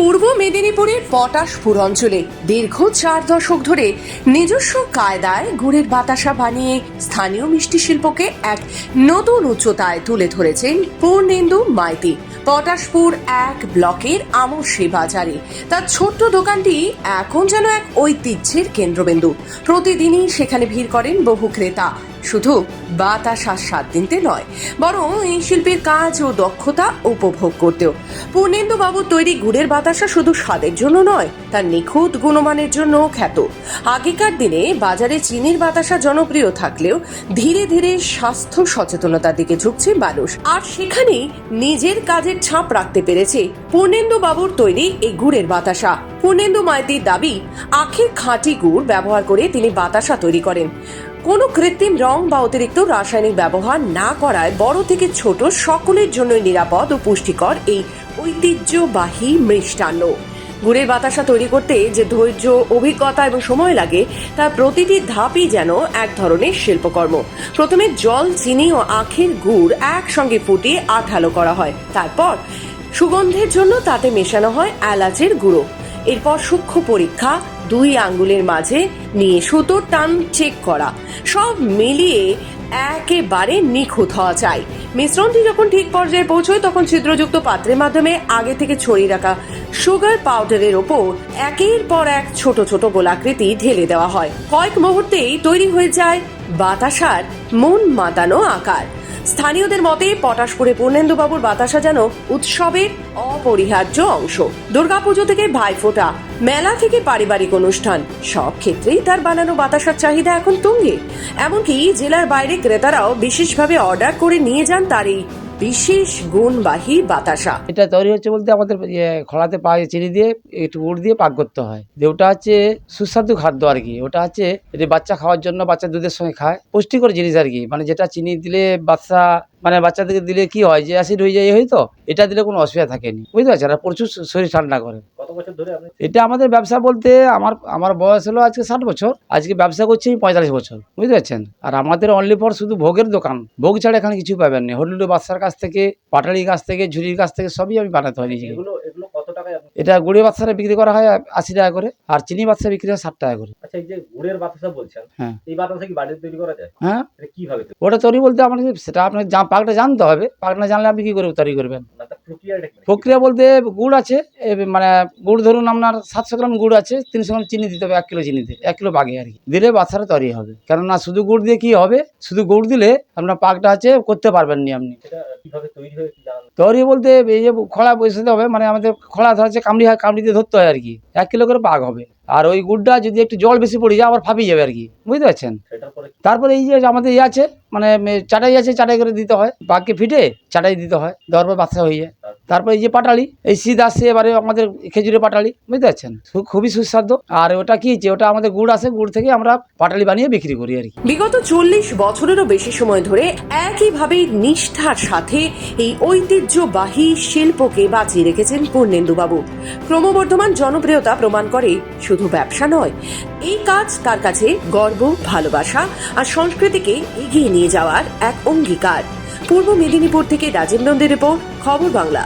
পূর্ব মেদিনীপুরের পটাশপুর অঞ্চলে দীর্ঘ চার দশক ধরে নিজস্ব কায়দায় গুড়ের বাতাসা বানিয়ে স্থানীয় মিষ্টি শিল্পকে এক নতুন উচ্চতায় তুলে ধরেছেন পূর্ণেন্দু মাইতি। পটাশপুর এক ব্লকের আমসি বাজারে। তার ছোট্ট দোকানটি এখন যেন এক ঐতিহ্যের কেন্দ্রবিন্দু। প্রতিদিনই সেখানে ভিড় করেন বহু ক্রেতা। শুধু বাতাসার স্বাদ দিনতে নয়, বরং এই শিল্পীর কাজ ও দক্ষতা উপভোগ করতেও। পূর্ণেন্দু বাবুর তৈরি গুড়ের বাতাসা শুধু স্বাদের জন্য নয়, তার নিখুঁত গুণমানের জন্য খ্যাত। আগেকার দিনে বাজারে চিনির বাতাসা জনপ্রিয় থাকলেও ধীরে ধীরে স্বাস্থ্য সচেতনতার দিকে ঝুঁকছে মানুষ। আর সেখানেই নিজের কাজের ছাপ রাখতে পেরেছে পূর্ণেন্দু বাবুর তৈরি এই গুড়ের বাতাসা। পূর্ণেন্দু মাইতির দাবি, আখের খাঁটি গুড় ব্যবহার করে তিনি বাতাসা তৈরি করেন। কোনো কৃত্রিম রং বা অতিরিক্ত রাসায়নিক ব্যবহার না করায় বড় থেকে ছোট সকলের জন্য নিরাপদ ও পুষ্টিকর এই ঐতিহ্যবাহী মিষ্টান্ন। গুড়ের বাতাসা তৈরি করতে যে ধৈর্য, অভিজ্ঞতা এবং সময় লাগে, তার প্রতিটি ধাপই যেন এক ধরনের শিল্পকর্ম। প্রথমে জল, চিনি ও আখের গুড় একসঙ্গে ফুটিয়ে আঠালো করা হয়। তারপর সুগন্ধের জন্য তাতে মেশানো হয় এলাচের গুঁড়ো। এরপর সূক্ষ্ম পরীক্ষা, দুই আঙ্গুলের মাঝে নিয়ে সুতোর টান চেক করা। সব মিলিয়ে একেবারে নিখুঁত হওয়া চাই। মিশ্রণটি যখন ঠিক পর্যায়ে পৌঁছয়, তখন ছিদ্রযুক্ত পাত্রের মাধ্যমে আগে থেকে ছড়িয়ে রাখা সুগার পাউডারের ওপর একের পর এক ছোট ছোট গোলাকৃতি ঢেলে দেওয়া হয়। কয়েক মুহূর্তেই তৈরি হয়ে যায় বাতাসার মন মাতানো আকার। স্থানীয়দের মতে পটাশপুরে পূর্ণেন্দুবাবুর বাতাসা যেন উৎসবের অপরিহার্য অংশ। দুর্গাপুজো থেকে ভাইফোঁটা, মেলা থেকে পারিবারিক অনুষ্ঠান, সব ক্ষেত্রেই তার বানানো বাতাসার চাহিদা এখন তুঙ্গে। এমনকি জেলার বাইরে ক্রেতারাও বিশেষভাবে অর্ডার করে নিয়ে যান তার এই বিশেষ গুণবাহী বাতাসা। এটা তৈরি হচ্ছে বলতে আমাদের ইয়ে খোলাতে পায়ে চিনি দিয়ে, একটু গুড় দিয়ে পাক করতে হয়। যে ওটা হচ্ছে সুস্বাদু খাদ্য আর কি। ওটা হচ্ছে এটা বাচ্চা খাওয়ার জন্য বাচ্চা দুধের সঙ্গে খায়, পুষ্টিকর জিনিস আর কি। মানে যেটা চিনি দিলে বাচ্চা মানে বাচ্চাদেরকে দিলে কি হয় যে অ্যাসিড হয়ে যায় হয়তো। এটা দিলে কোনো অসুবিধা থাকেনি। বুঝতে পারছেন? আর প্রচুর শরীর ঠান্ডা করে। বছর ধরে আপনি এটা আমাদের ব্যবসা বলতে আমার আমার বয়স হলো আজকে ষাট বছর আজকে ব্যবসা করছি আমি পঁয়তাল্লিশ বছর বুঝতে পারছেন? আর আমাদের অনলি ফর শুধু ভোগের দোকান ভোগ ছাড়া এখানে কিছু পাবেন না হলুদ বাচ্চার কাছ থেকে পাটালির কাছ থেকে ঝুড়ির কাছ থেকে সবই আমি বানাতে হয় নিজেকে। এগুলো এগুলো কত টাকায় এটা গুড়ি বাচ্চারা বিক্রি করা হয় আশি টাকা করে আর চিনি বাচ্চা বিক্রি হয় ষাট টাকা করে। আচ্ছা এই যে গুড়ের বাতাসা বলছেন হ্যাঁ। এই বাতাসা কি বাড়িতে তৈরি করা যায়? হ্যাঁ। কীভাবে ওটা তৈরি বলতে আপনাকে সেটা আপনার পাকটা জানতে হবে পাক না জানলে আপনি কী করে তৈরি করবেন? প্রক্রিয়া বলতে গুড় আছে মানে গুড় ধরুন আপনার সাতশো গ্রাম গুড় আছে তিনশো গ্রাম চিনি দিতে হবে এক কিলো চিনিতে এক কিলো পাকে আর কি। দিলে বাচ্চারা তৈরি হবে। কেননা শুধু গুড় দিয়ে কি হবে? শুধু গুড় দিলে আপনার পাকটা আছে করতে পারবেন নি আপনি তৈরি হয় বলতে এই যে খোলা বসাতে হবে মানে আমাদের খোলা ধরা হচ্ছে কামড়ি কামড়ি দিয়ে ধরতে হয় আর কি। এক কিলো করে পাক হবে। আর ওই গুড়টা যদি একটু জল বেশি পড়ে যায় আবার ফাঁপিয়ে যাবে আর কি। বুঝতে পারছেন? তারপরে এই যে আমাদের ইয়ে আছে মানে চাটাই আছে চাটাই করে দিতে হয়। পাককে ফিটে চাটাই দিতে হয় দেওয়ার পর বাচ্চা হয়ে যায়। তারপরে এই যে পাটালি, এই শীত আসছে এবারে আমাদের খেজুরের পাটালি, বুঝতে পারছেন? খুবই সুস্বাদু। আর ওটা কি যে ওটা আমাদের গুড় আছে, গুড় থেকে আমরা পাটালি বানিয়ে বিক্রি করি আর কি। বিগত চল্লিশ বছরেরও বেশি সময় ধরে একইভাবে নিষ্ঠার সাথে এই ঐতিহ্যবাহী শিল্পকে বাঁচিয়ে রেখেছেন পূর্ণেন্দুবাবু। ক্রমবর্ধমান জনপ্রিয়তা প্রমাণ করে শুধু ব্যবসা নয়, এই কাজ তার কাছে গর্ব, ভালোবাসা আর সংস্কৃতিকে এগিয়ে নিয়ে যাওয়ার এক অঙ্গীকার। পূর্ব মেদিনীপুর থেকে রাজীব নন্দীর রিপোর্ট, খবর বাংলা।